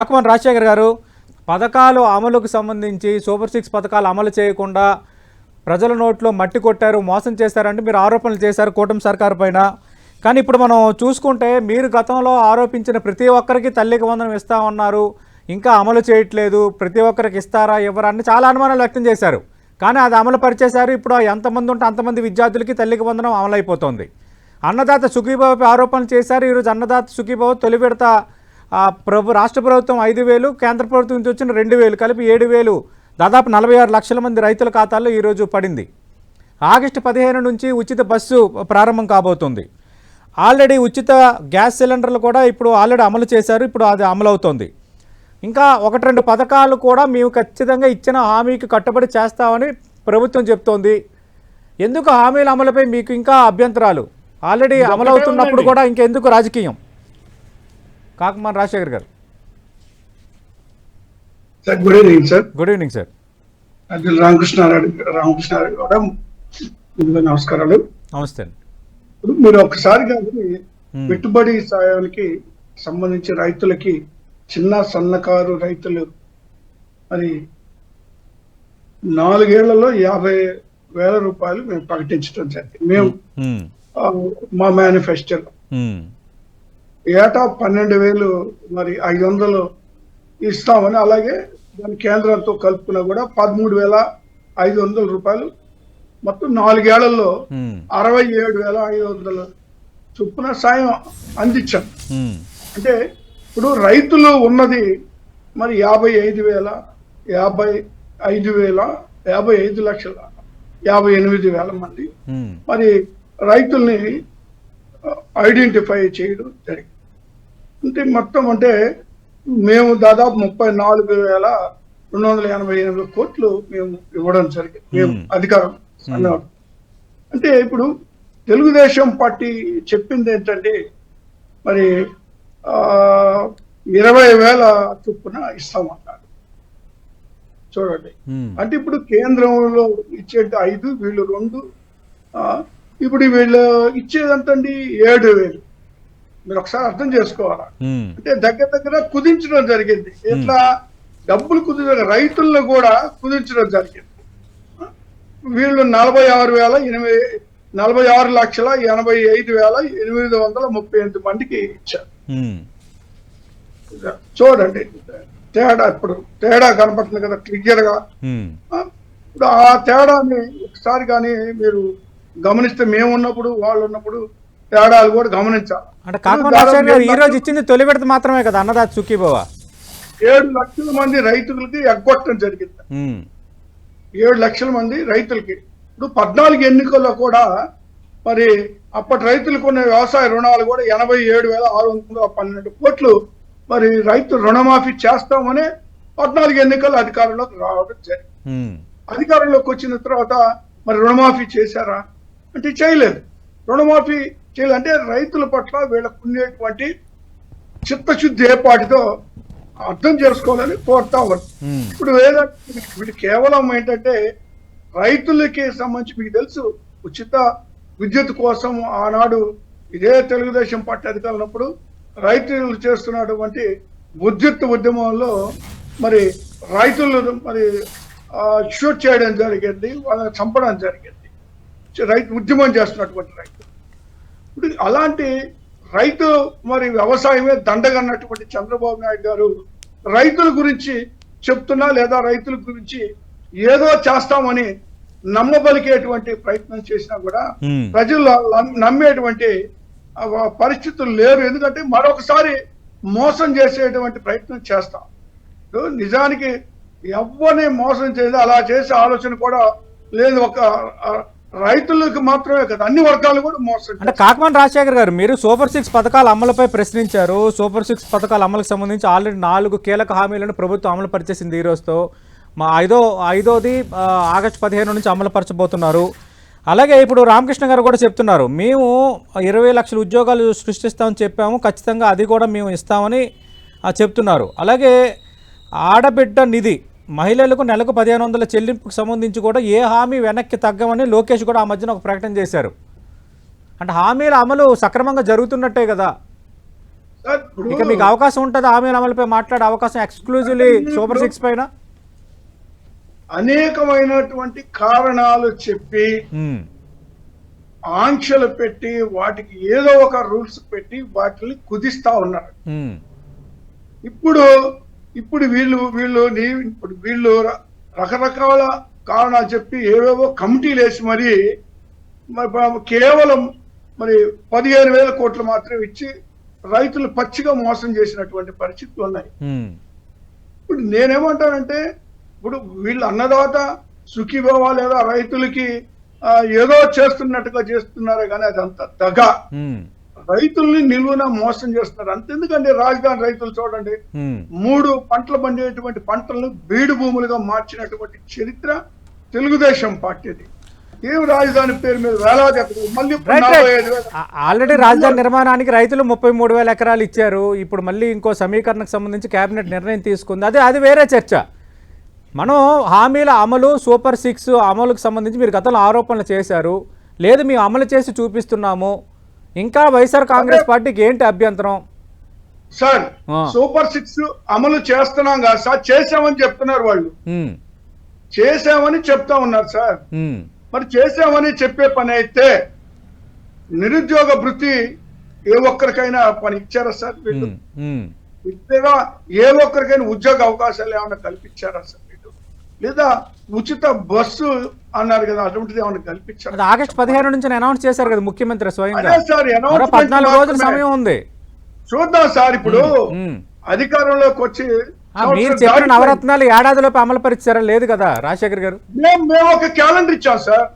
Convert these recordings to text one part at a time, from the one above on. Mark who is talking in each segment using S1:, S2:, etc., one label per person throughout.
S1: కాకమన్ రాజశేఖర్ గారు పథకాలు అమలుకు సంబంధించి సూపర్ సిక్స్ పథకాలు అమలు చేయకుండా ప్రజల నోట్లో మట్టి కొట్టారు మోసం చేశారంటే మీరు ఆరోపణలు చేశారు కూటమి సర్కారు పైన. కానీ ఇప్పుడు మనం చూసుకుంటే మీరు గతంలో ఆరోపించిన ప్రతి ఒక్కరికి తల్లికి వందనం ఇస్తా ఉన్నారు ఇంకా అమలు చేయట్లేదు ప్రతి ఒక్కరికి ఇస్తారా ఇవ్వరా అని చాలా అనుమానాలు వ్యక్తం చేశారు. కానీ అది అమలు పరిచేశారు ఇప్పుడు ఎంతమంది ఉంటే అంతమంది విద్యార్థులకి తల్లికి వందనం అమలైపోతుంది. అన్నదాత సుఖీబాబు ఆరోపణలు చేశారు ఈరోజు అన్నదాత సుఖీబాబు తొలి విడత ప్రభు రాష్ట్ర ప్రభుత్వం ఐదు వేలు కేంద్ర ప్రభుత్వం నుంచి వచ్చిన రెండు వేలు కలిపి ఏడు వేలు దాదాపు నలభై ఆరు లక్షల మంది రైతుల ఖాతాల్లో ఈరోజు పడింది. ఆగస్టు పదిహేను నుంచి ఉచిత బస్సు ప్రారంభం కాబోతుంది. ఆల్రెడీ ఉచిత గ్యాస్ సిలిండర్లు కూడా ఇప్పుడు ఆల్రెడీ అమలు చేశారు ఇప్పుడు అది అమలు అవుతోంది ఇంకా ఒకటి రెండు పథకాలు కూడా మేము ఖచ్చితంగా ఇచ్చిన హామీకి కట్టుబడి చేస్తామని ప్రభుత్వం చెప్తోంది. ఎందుకు హామీల అమలుపై మీకు ఇంకా అభ్యంతరాలు? ఆల్రెడీ అమలు అవుతున్నప్పుడు కూడా ఇంకెందుకు రాజకీయం? కాకమాన్ Rajasekhar garu.
S2: Sir good evening sir
S1: good evening sir
S2: Ramakrishna Reddy కూడా ముందుగా నమస్కారాలు.
S1: నమస్తే
S2: ఇప్పుడు మీరు ఒకసారి
S1: Hmm.
S2: పెట్టుబడి సాయానికి సంబంధించి రైతులకి చిన్న సన్నకారు రైతులు మరి నాలుగేళ్ళలో యాభై వేల రూపాయలు మేము ప్రకటించడం జరిగింది. మేము ఆ, మా మేనిఫెస్టోలో.
S1: ఉమ్,
S2: ఏటా పన్నెండు వేలు మరి ఐదు వందలు ఇస్తామని అలాగే దాని కేంద్రంతో కలుపుకున్నా కూడా పదమూడు వేల ఐదు వందల రూపాయలు. మొత్తం
S1: నాలుగేళ్ళలో
S2: అరవై ఏడు వేల ఐదు వందల చొప్పున సాయం అందించాం. అంటే ఇప్పుడు రైతులు ఉన్నది మరి యాభై ఐదు వేల యాభై ఐదు వేల యాభై ఐదు లక్షల యాభై ఎనిమిది వేల మంది. మరి రైతుల్ని ఐడెంటిఫై చేయడం జరిగింది. అంటే మొత్తం అంటే మేము దాదాపు ముప్పై నాలుగు వేల రెండు వందల ఎనభై ఎనిమిది కోట్లు మేము ఇవ్వడం జరిగింది. మేము. అధికారం అన్నవాడు. అంటే ఇప్పుడు తెలుగుదేశం పార్టీ చెప్పింది ఏంటంటే మరి ఇరవై వేల చొప్పున ఇస్తామన్నారు చూడండి. అంటే ఇప్పుడు కేంద్రంలో ఇచ్చేది ఐదు వీళ్ళు రెండు ఇప్పుడు వీళ్ళు ఇచ్చేదంతండి ఏడు వేలు. మీరు ఒకసారి అర్థం చేసుకోవాలా? అంటే దగ్గర దగ్గర కుదించడం జరిగింది. ఇట్లా డబ్బులు కుదించడం రైతులను కూడా కుదించడం జరిగింది. వీళ్ళు నలభై ఆరు వేల ఎనిమిది నలభై ఆరు లక్షల ఎనభై ఐదు వేల ఎనిమిది వందల ముప్పై ఎనిమిది మందికి ఇచ్చారు. చూడండి తేడా ఇప్పుడు తేడా కనపడుతుంది కదా క్లియర్గా ఇప్పుడు ఆ తేడాని ఒకసారి కానీ మీరు గమనిస్తే మేము ఉన్నప్పుడు వాళ్ళు ఉన్నప్పుడు తేడాలు కూడా గమనించాలి.
S1: అంటే ఈ రోజు ఇచ్చింది తొలి విడత మాత్రమే కదా అన్నదాత సుఖీబాబా
S2: ఏడు లక్షల మంది రైతులకి ఎగ్గొట్టడం జరిగింది. ఏడు లక్షల మంది రైతులకి. ఇప్పుడు పద్నాలుగు ఎన్నికల్లో కూడా మరి అప్పటి రైతులకు ఉన్న వ్యవసాయ రుణాలు కూడా ఎనభై ఏడు వేల ఆరు వందల పన్నెండు కోట్లు మరి రైతు రుణమాఫీ చేస్తామని పద్నాలుగు ఎన్నికల్లో అధికారంలోకి రావడం జరిగింది. అధికారంలోకి వచ్చిన తర్వాత మరి రుణమాఫీ చేశారా? అంటే చేయలేదు. రుణమాఫీ చేయలేదు. అంటే రైతుల పట్ల వీళ్ళకు ఉండేటువంటి చిత్తశుద్ధి ఏపాటితో అర్థం చేసుకోవాలని కోరుతా ఉన్నాను
S1: ఉమ్,
S2: ఇప్పుడు వేరే కేవలం ఏంటంటే రైతులకి సంబంధించి మీకు తెలుసు ఉచిత విద్యుత్ కోసం ఆనాడు ఇదే తెలుగుదేశం పార్టీ అధికారులు ఉన్నప్పుడు రైతులు చేస్తున్నటువంటి విద్యుత్ ఉద్యమంలో మరి రైతులు మరి షూట్ చేయడం జరిగింది వాళ్ళని చంపడం జరిగింది. రైతు ఉద్యమం చేస్తున్నటువంటి రైతు. ఇప్పుడు అలాంటి రైతు మరి వ్యవసాయమే దండగన్నటువంటి చంద్రబాబు నాయుడు గారు రైతుల గురించి చెప్తున్నా లేదా రైతుల గురించి ఏదో చేస్తామని నమ్మబలికేటువంటి ప్రయత్నం చేసినా కూడా ప్రజలు నమ్- నమ్మేటువంటి పరిస్థితులు లేరు. ఎందుకంటే మరొకసారి మోసం చేసేటువంటి ప్రయత్నం చేస్తాం. నిజానికి ఎవరిని మోసం చేయదు అలా చేసే ఆలోచన కూడా లేదు ఒక రైతులకు మాత్రమే కదా అన్ని వర్గాలు కూడా మోసం
S1: అంటే కాకమాన్ రాజశేఖర్ గారు మీరు సూపర్ సిక్స్ పథకాల అమలుపై ప్రశ్నించారు. సూపర్ సిక్స్ పథకాల అమలుకు సంబంధించి ఆల్రెడీ నాలుగు కీలక హామీలను ప్రభుత్వం అమలు పరిచేసింది ఈ రోజుతో. మా ఐదో ఐదోది ఆగస్టు పదిహేను నుంచి అమలు పరచబోతున్నారు. అలాగే ఇప్పుడు రామకృష్ణ గారు కూడా చెప్తున్నారు మేము ఇరవై లక్షల ఉద్యోగాలు సృష్టిస్తామని చెప్పాము. ఖచ్చితంగా అది కూడా మేము ఇస్తామని చెప్తున్నారు. అలాగే ఆడబిడ్డ నిధి మహిళలకు నెలకు పదిహేను వందల చెల్లింపుకు సంబంధించి కూడా ఏ హామీ వెనక్కి తగ్గమని లోకేష్ కూడా ఆ మధ్యన ఒక ప్రకటన చేశారు. అంటే హామీల అమలు సక్రమంగా జరుగుతున్నట్టే కదా. ఇక మీకు అవకాశం ఉంటుంది హామీల అమలుపై మాట్లాడే అవకాశం ఎక్స్క్లూజివ్లీ సూపర్ సిక్స్ పైన?
S2: అనేకమైనటువంటి కారణాలు చెప్పి ఆంక్షలు పెట్టి వాటికి ఏదో ఒక రూల్స్ పెట్టి వాటిని కుదిస్తా ఉన్నారు. ఇప్పుడు ఇప్పుడు వీళ్ళు వీళ్ళు ఇప్పుడు వీళ్ళు రకరకాల కారణాలు చెప్పి ఏవేవో కమిటీలు వేసి మరి కేవలం మరి పదిహేను వేల కోట్లు మాత్రం ఇచ్చి రైతులు పచ్చిగా మోసం చేసినటువంటి పరిస్థితులు ఉన్నాయి. ఇప్పుడు నేనేమంటానంటే ఇప్పుడు వీళ్ళు అన్నదాత సుఖీభావ లేదా రైతులకి ఏదో చేస్తున్నట్టుగా చేస్తున్నారే కానీ అదంతా దగ రైతుల్ని నిలువున మోసం చేస్తున్నారు. అంతెందుకండి రాజధాని రైతులు చూడండి. మూడు పంటలు పండేటువంటి పంటలను బీడు భూములుగా మార్చినటువంటి చరిత్ర తెలుగుదేశం పార్టీది. ఏం రాజధాని పేరు మీద వేలాది మళ్ళీ
S1: ఆల్రెడీ రాజధాని నిర్మాణానికి రైతులు ముప్పై మూడు వేల ఎకరాలు ఇచ్చారు. ఇప్పుడు మళ్ళీ ఇంకో సమీకరణకు సంబంధించి కేబినెట్ నిర్ణయం తీసుకుంది. అది అది వేరే చర్చ. మనం హామీల అమలు సూపర్ సిక్స్ అమలుకు సంబంధించి మీరు గతంలో ఆరోపణలు చేశారు. లేదు మేము అమలు చేసి చూపిస్తున్నాము. ఇంకా వైఎస్ఆర్ కాంగ్రెస్ పార్టీకి ఏంటి అభ్యంతరం?
S2: సార్. సూపర్ సిక్స్ అమలు చేస్తున్నాం కదా సార్ చేసామని చెప్తున్నారు వాళ్ళు. చేసామని చెప్తా ఉన్నారు సార్. మరి చేసామని చెప్పే పని అయితే నిరుద్యోగ వృత్తి ఏ ఒక్కరికైనా పని ఇచ్చారా సార్ వీళ్ళు. ఇద్దరా ఏ ఒక్కరికైనా ఉద్యోగ అవకాశాలు ఏమైనా కల్పించారా సార్ వీళ్ళు లేదా ఉచిత బస్సు అన్నారు కదా అటువంటిది ఏమైనా కల్పించారా?
S1: ఆగస్టు పదిహేను నుంచి అనౌన్స్ చేశారు కదా ముఖ్యమంత్రి స్వయంగా. పద్నాలుగు రోజుల. సమయం ఉంది.
S2: చూద్దాం సార్ ఇప్పుడు. అధికారంలోకి వచ్చి
S1: మీరు చెప్పిన. నవరత్నాలు ఏడాదిలోపు అమలు పరిచారా? లేదు కదా రాజశేఖర్ గారు?
S2: మేము మేము ఒక క్యాలెండర్ ఇచ్చాం సార్.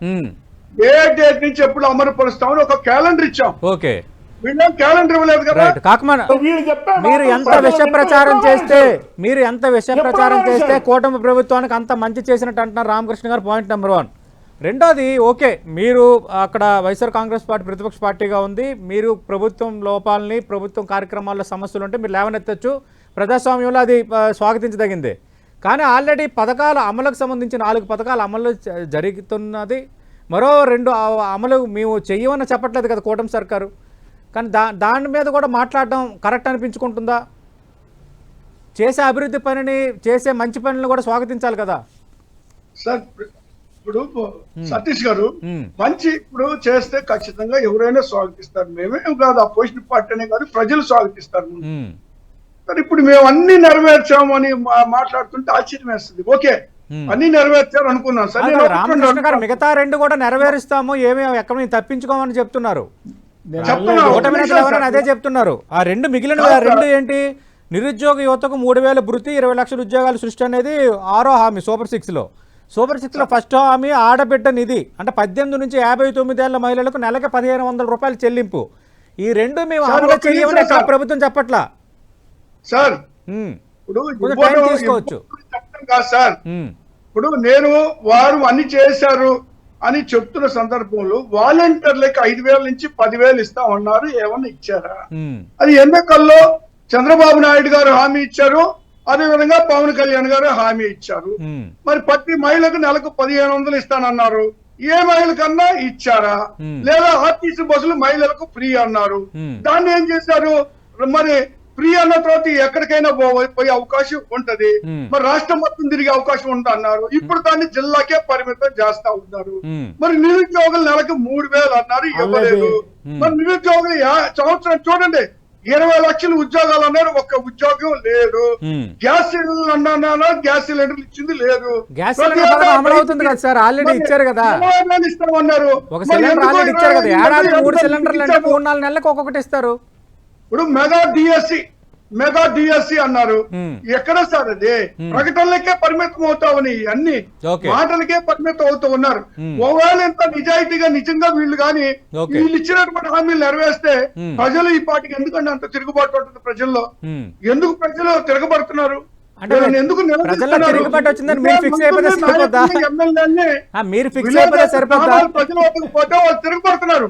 S2: ఏ డేట్ నుంచి ఎప్పుడు అమలు పరుస్తామని ఒక క్యాలెండర్ ఇచ్చాం.
S1: ఓకే.
S2: క్యాలెండర్ ఇవ్వలేదు కదా?
S1: మీరు ఎంత విష ప్రచారం చేస్తే. మీరు ఎంత విష ప్రచారం చేస్తే. కూటమి ప్రభుత్వానికి అంత మంచి చేసినట్టు అంటున్నారు Ramakrishna garu point number one రెండోది ఓకే మీరు అక్కడ వైఎస్ఆర్ కాంగ్రెస్ పార్టీ ప్రతిపక్ష పార్టీగా ఉంది. మీరు ప్రభుత్వం లోపాలని ప్రభుత్వం కార్యక్రమాల్లో సమస్యలు ఉంటే మీరు లేవనెత్తచ్చు. ప్రజాస్వామ్యంలో అది స్వాగతించదగింది. కానీ ఆల్రెడీ పథకాల అమలుకు సంబంధించి నాలుగు పథకాలు అమలు జరుగుతున్నది. మరో రెండు అమలు మేము చెయ్యమని చెప్పట్లేదు కదా కూటమి సర్కారు. కానీ దా దాని మీద కూడా మాట్లాడడం కరెక్ట్ అనిపించుకుంటుందా? చేసే అభివృద్ధి పనిని చేసే మంచి పనులను కూడా స్వాగతించాలి కదా?
S2: సార్ ఇప్పుడు సతీష్ గారు మంచి ఇప్పుడు చేస్తే ఖచ్చితంగా ఎవరైనా స్వాగతిస్తారు. మేమేం కాదు అపోజిషన్ పార్టీ అనే కాదు ప్రజలు స్వాగతిస్తారు. మరి ఇప్పుడు మేము అన్ని నెరవేర్చాము అని మాట్లాడుతుంటే ఆశ్చర్యం వేస్తుంది. ఓకే. అన్ని నెరవేర్చారు అనుకున్నాం సార్.
S1: మిగతా రెండు కూడా నెరవేరుస్తాము ఏమీ ఎక్కడ తప్పించుకోమని చెప్తున్నారు. అదే చెప్తున్నారు ఆ రెండు మిగిలిన. రెండు ఏంటి? నిరుద్యోగ యువతకు మూడు వేల భృతి ఇరవై లక్షల ఉద్యోగాల సృష్టి అనేది ఆరో హామీ సూపర్ సిక్స్లో సూపర్ సిక్స్లో ఫస్ట్ హామీ ఆడబిడ్డ నిధి. అంటే పద్దెనిమిది నుంచి యాభై తొమ్మిదేళ్ళ మహిళలకు నెలకి పదిహేను వందల రూపాయలు చెల్లింపు. ఈ రెండు మేము అమలు చేయమని. ప్రభుత్వం చెప్పట్లా?
S2: సార్ ఇప్పుడు
S1: తీసుకోవచ్చు.
S2: ఇప్పుడు నేను వారు అన్ని చేశారు. అని చెప్తున్న సందర్భంలో వాలంటీర్లకి ఐదు వేల నుంచి పదివేలు ఇస్తామన్నారు ఏమన్నా ఇచ్చారా? అది ఎన్నికల్లో చంద్రబాబు నాయుడు గారు హామీ ఇచ్చారు అదే విధంగా పవన్ కళ్యాణ్ గారు హామీ ఇచ్చారు. మరి ప్రతి మహిళకు నెలకు పదిహేను వందలు ఇస్తానన్నారు. ఏ మహిళ కన్నా ఇచ్చారా. లేదా ఆర్టీసీ బస్సులు మహిళలకు ఫ్రీ అన్నారు. దాన్ని ఏం చేశారు? మరి ఫ్రీ అన్న తర్వాత ఎక్కడికైనా పోయే అవకాశం ఉంటది. మరి రాష్ట్రం మొత్తం తిరిగే అవకాశం ఉంటుంది అన్నారు ఇప్పుడు దాన్ని జిల్లాకే పరిమితం చేస్తా ఉన్నారు. మరి నిరుద్యోగులు నెలకు మూడు వేలు అన్నారు ఇవ్వలేదు. మరి నిరుద్యోగులు సంవత్సరం చూడండి ఇరవై లక్షల ఉద్యోగాలు అన్నారు ఒక్క ఉద్యోగం లేదు. గ్యాస్ సిలిండర్లు అన్నా గ్యాస్ సిలిండర్లు ఇచ్చింది లేదు.
S1: గ్యాస్ సిలిండర్ పథకం
S2: ఏటా
S1: అమలు అవుతుంది కదా సార్ ఆల్రెడీ ఇచ్చారు కదా.
S2: ఇస్తామన్నారు.
S1: ఒక సిలిండర్ ఆల్రెడీ ఇచ్చారు కదా ఏడాది మూడు? సిలిండర్లు అంటే మూడు నాలుగు నెలలకు ఒక్కొక్కటి ఇస్తారు.
S2: ఇప్పుడు మెగా డిఎస్సి మెగా డిఎస్సి అన్నారు
S1: Hmm.
S2: ఎక్కడ సార్ అది
S1: Hmm.
S2: ప్రకటనలకే పరిమితం అవుతామని అన్ని. మాటలకే పరిమితం అవుతూ ఉన్నారు
S1: Hmm.
S2: ఒకవేళ ఎంత నిజాయితీగా నిజంగా వీళ్ళు కానీ. వీళ్ళు ఇచ్చినటువంటి హామీలు నెరవేర్స్తే
S1: Hmm.
S2: ప్రజలు ఈ పాటికి ఎందుకంటే అంత తిరుగుబాటు ఉంటుంది ప్రజల్లో. ఎందుకు ప్రజలు తిరగబడుతున్నారు
S1: మీరు ఫిక్స్ అయిపోతే
S2: గ్రామాల ప్రజల తిరగబడుతున్నారు